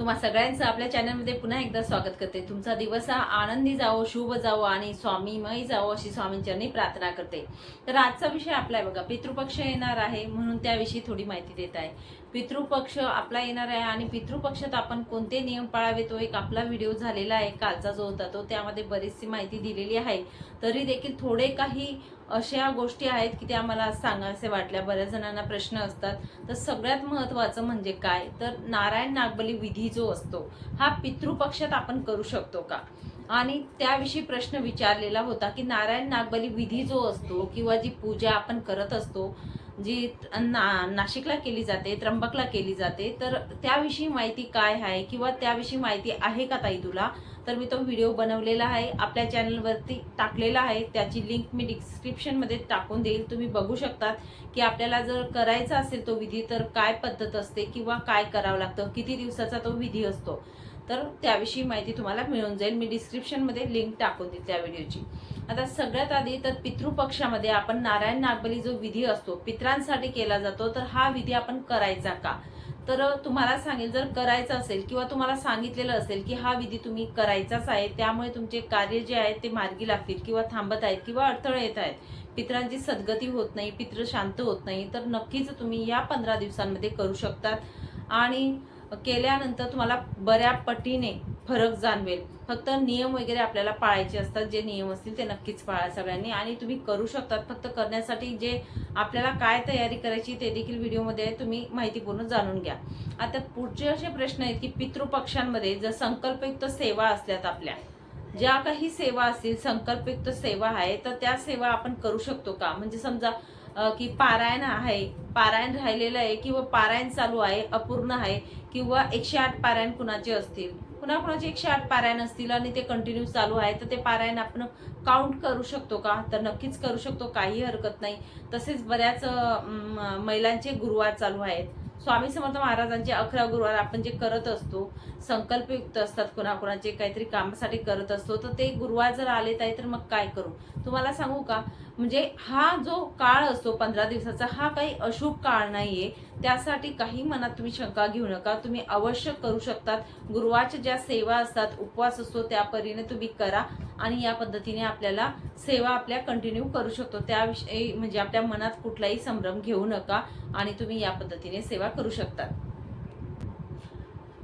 तुम्हा सगळ्यांचं आपल्या चॅनलमध्ये पुन्हा एकदा स्वागत करते. तुमचा दिवस हा आनंदी जावो शुभ जावो आणि स्वामीमय जावो अशी स्वामींचरणी प्रार्थना करते. तर आजचा विषय आपला आहे बघा पितृपक्ष येणार आहे म्हणून त्याविषयी थोडी माहिती देत आहे. पितृपक्ष आपला येणार आहे आणि पितृपक्षात आपण कोणते नियम पाळावे तो एक आपला व्हिडिओ झालेला आहे कालचा जो होता तो त्यामध्ये बरीचशी माहिती दिलेली आहे. तरी देखील थोडे काही अशा गोष्टी आहेत की त्या मला सांगायचे वाटल्या बऱ्याच जणांना प्रश्न असतात. तर सगळ्यात महत्त्वाचं म्हणजे काय? तर नारायण नागबली विधी जो असतो हा पितृपक्षात आपण करू शकतो का? आणि त्याविषयी प्रश्न विचारलेला होता की नारायण नागबली विधी जो असतो किंवा जी पूजा आपण करत असतो जी ना नाशिकला केली जाते त्र्यंबकला केली जाते तर त्याविषयी माहिती काय आहे किंवा त्याविषयी माहिती आहे का ताई तुला? तर मी तो व्हिडिओ बनवलेला आहे आपल्या चॅनलवरती टाकलेला आहे त्याची लिंक मी डिस्क्रिप्शनमध्ये टाकून देईल. तुम्ही बघू शकतात की आपल्याला जर करायचा असेल तो विधी तर काय पद्धत असते किंवा काय करावं लागतं किती दिवसाचा तो विधी असतो. तर त्याविषयी माहिती तुम्हाला मिळून जाईल. मी डिस्क्रिप्शनमध्ये लिंक टाकून देईल त्या व्हिडिओची आता सगळ्यात आधी तर पितृपक्षामध्ये आपण नारायण नागबली जो विधी असतो पित्रांसाठी केला जातो तर हा विधी आपण करायचा का? तर तुम्हाला सांगेल जर करायचं असेल किंवा तुम्हाला सांगितलेलं असेल की हा विधी तुम्ही करायचाच आहे त्यामुळे तुमचे कार्य जे आहेत ते मार्गी लागतील किंवा थांबत आहेत किंवा अडथळे येत आहेत. पित्रांची सद्गती होत नाही पित्र शांत होत नाही तर नक्कीच तुम्ही या पंधरा दिवसांमध्ये करू शकतात. आणि केल्यानंतर तुम्हाला बऱ्या पटीने फरक जाणवेल. फक्त नियम वगैरे आपल्याला पाळायचे असतात. जे नियम असतील ते नक्कीच पाळा सगळ्यांनी. आणि तुम्ही करू शकतात. फक्त करण्यासाठी जे आपल्याला काय तयारी करायची ते देखील व्हिडिओमध्ये आहे तुम्ही माहितीपूर्ण जाणून घ्या. आता पुढचे असे प्रश्न आहेत की पितृपक्षांमध्ये जर संकल्पयुक्त सेवा असल्यात आपल्या ज्या काही सेवा असतील संकल्पयुक्त सेवा आहे तर त्या सेवा आपण करू शकतो का? म्हणजे समजा की पारायण आहे. पारायण राहिलेलं आहे किंवा पारायण चालू आहे अपूर्ण आहे किंवा एकशे आठ पारायण कुणाचे असतील? कुणा कुणाचे एकशे आठ पारायण असतील आणि ते कंटिन्यू चालू आहे तर ते पारायण आपण काउंट करू शकतो का? तर नक्कीच करू शकतो काही हरकत नाही. तसेच बऱ्याच महिलांचे गुरुवार चालू आहेत. स्वामी समर्थ महाराजांचे अकरा गुरुवार आपण जे करत असतो संकल्पयुक्त असतात कोणाकोणाचे काहीतरी कामासाठी करत असतो तर ते गुरुवार जर आले आहे तर मग काय करू? तुम्हाला सांगू का? म्हणजे हा जो काळ असतो पंधरा दिवसाचा हा काही अशुभ काळ नाहीये. त्यासाठी काही मनात तुम्ही शंका घेऊ नका. तुम्ही अवश्य करू शकतात. गुरुवारच्या ज्या सेवा असतात उपवास असतो त्या परीने तुम्ही करा आणि या पद्धतीने आपल्याला सेवा आपल्या कंटिन्यू करू शकतो. त्याविषयी म्हणजे आपल्या मनात कुठलाही संभ्रम घेऊ नका आणि तुम्ही या पद्धतीने सेवा करू शकतात.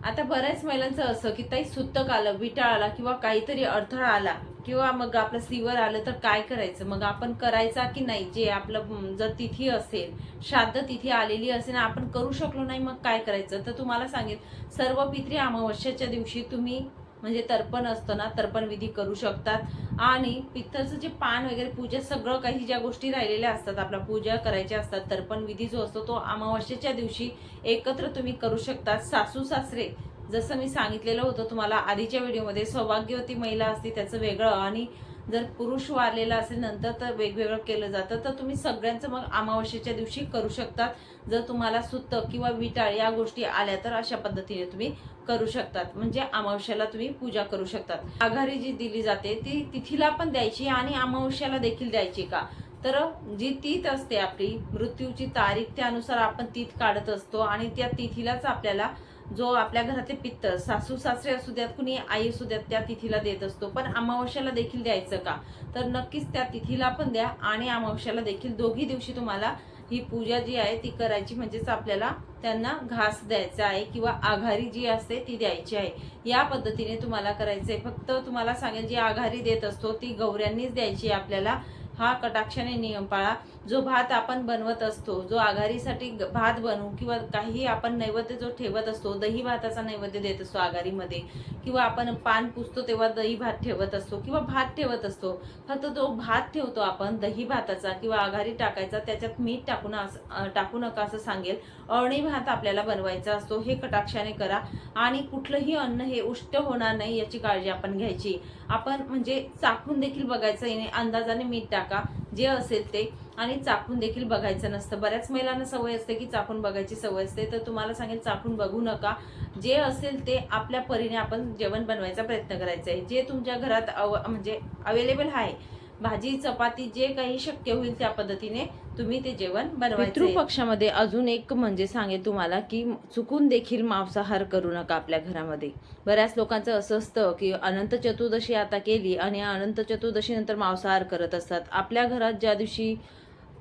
आता बऱ्याच महिलांचं असं की ताई सुतक आलं विटाळ आला किंवा काहीतरी अडथळा आला किंवा मग आपलं सीवर आलं तर काय करायचं? मग आपण करायचा की नाही? जे आपलं जर तिथी असेल श्राद्ध तिथी आलेली असेल आपण करू शकलो नाही मग काय करायचं? तर तुम्हाला सांगेल सर्व पित्री अमावस्याच्या दिवशी तुम्ही म्हणजे तर्पण असतं ना तर्पण विधी करू शकतात. आणि पित्तचं जे पान वगैरे पूजा सगळं काही ज्या गोष्टी राहिलेल्या असतात आपल्या पूजा करायच्या असतात तर्पण विधी जो असतो तो अमावस्येच्या दिवशी एकत्र तुम्ही करू शकतात. सासू सासरे जसं मी सांगितलेलं होतं तुम्हाला आधीच्या व्हिडिओमध्ये सौभाग्यवती महिला असते त्याचं वेगळं आणि जर पुरुष वारलेला असेल नंतर तर वेगवेगळं केलं जातं तर तुम्ही सगळ्यांचं मग अमावस्येच्या दिवशी करू शकतात. जर तुम्हाला सुत्त किंवा विटाळ या गोष्टी आल्या तर अशा पद्धतीने तुम्ही करू शकतात. म्हणजे अमावस्याला तुम्ही पूजा करू शकतात. आघाडी जी दिली जाते ती तिथीला पण द्यायची आणि अमावस्याला देखील द्यायची का? तर जी तीथ असते आपली मृत्यूची तारीख त्यानुसार आपण तीथ काढत असतो आणि त्या तिथीलाच आपल्याला जो आपल्या घरातले पित्त सासू सासरे असू द्यात कुणी आई असू द्यात त्या तिथीला देत असतो. पण अमावस्याला देखील द्यायचं का? तर नक्कीच त्या तिथीला पण द्या आणि अमावस्याला देखील दोघी दिवशी तुम्हाला ही पूजा जी आहे ती करायची म्हणजेच आपल्याला त्यांना घास द्यायचा आहे किंवा आघारी जी असते ती द्यायची आहे. या पद्धतीने तुम्हाला करायचं आहे. फक्त तुम्हाला सांगेल जी आघारी देत असतो ती गौऱ्यांनीच द्यायची आहे आपल्याला. हा कटाक्षाने नियम पाळा जो भात आपण बनवत असतो जो आघारीसाठी ग- भात बनवू किंवा काही आपण नैवेद्य जो ठेवत असतो दही भाताचा नैवेद्य देत असतो आघारीमध्ये किंवा आपण पान पुसतो तेव्हा दही भात ठेवत असतो किंवा भात ठेवत असतो फक्त जो भात ठेवतो आपण दही भाताचा किंवा आघारी टाकायचा त्याच्यात मीठ टाकून अस- टाकू नका असं सांगेल. अळणी भात आपल्याला बनवायचा असतो हे कटाक्षाने करा आणि कुठलंही अन्न हे उष्ट होणार नाही याची काळजी आपण घ्यायची. आपण म्हणजे चाखून देखील बघायचं अंदाजाने मीठ टाका. जे असेल ते. आणि चाकून देखील बघायचं नसतं. बऱ्याच महिलांना सवय असते की चाकून बघायची सवय असते. तर तुम्हाला सांगेल चाकून बघू नका. जे असेल ते आपल्या परीने आपण जेवण बनवायचा प्रयत्न करायचा आहे. जे तुमच्या घरात अव म्हणजे अवेलेबल आहे. भाजी चपाती जे काही शक्य होईल त्या पद्धतीने तुम्ही ते जेवण बनवायचं पक्षामध्ये अजून एक म्हणजे सांगेल तुम्हाला की चुकून देखील मांसाहार करू नका आपल्या घरामध्ये. बऱ्याच लोकांचं असं असतं की अनंत चतुर्दशी आता केली आणि अनंत चतुर्दशी नंतर मांसाहार करत असतात. आपल्या घरात ज्या दिवशी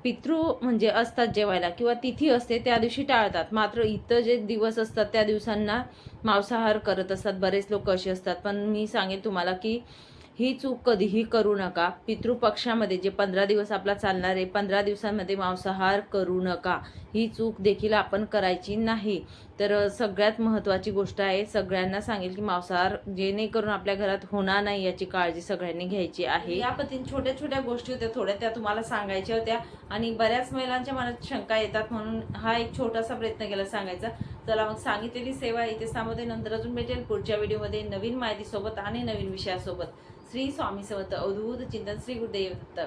पितृ म्हणजे असतात जेवायला किंवा तिथी असते त्या दिवशी टाळतात. मात्र इतर जे दिवस असतात त्या दिवसांना मांसाहार करत असतात. बरेच लोक असे असतात. पण मी सांगेन तुम्हाला की ही चूक कधीही करू नका. पितृपक्षामध्ये जे पंधरा दिवस आपला चालणार आहे पंधरा दिवसांमध्ये मांसाहार करू नका. ही चूक देखील आपण करायची नाही. तर सगळ्यात महत्त्वाची गोष्ट आहे सगळ्यांना सांगेल की मांसाहार जेणेकरून आपल्या घरात होणार नाही याची काळजी सगळ्यांनी घ्यायची आहे. या पद्धतीने छोट्या छोट्या गोष्टी होत्या थोड्या त्या तुम्हाला सांगायच्या होत्या. आणि बऱ्याच महिलांच्या मनात शंका येतात म्हणून हा एक छोटासा प्रयत्न केला सांगायचा. चला मग सांगितलेली सेवा इथे सामोदे नंतर अजून भेटेल. पुढच्या व्हिडिओमध्ये नवीन माहितीसोबत आणि नवीन विषयासोबत. श्री स्वामी समर्थ अवधूत चिंतन श्री गुरुदेव दत्त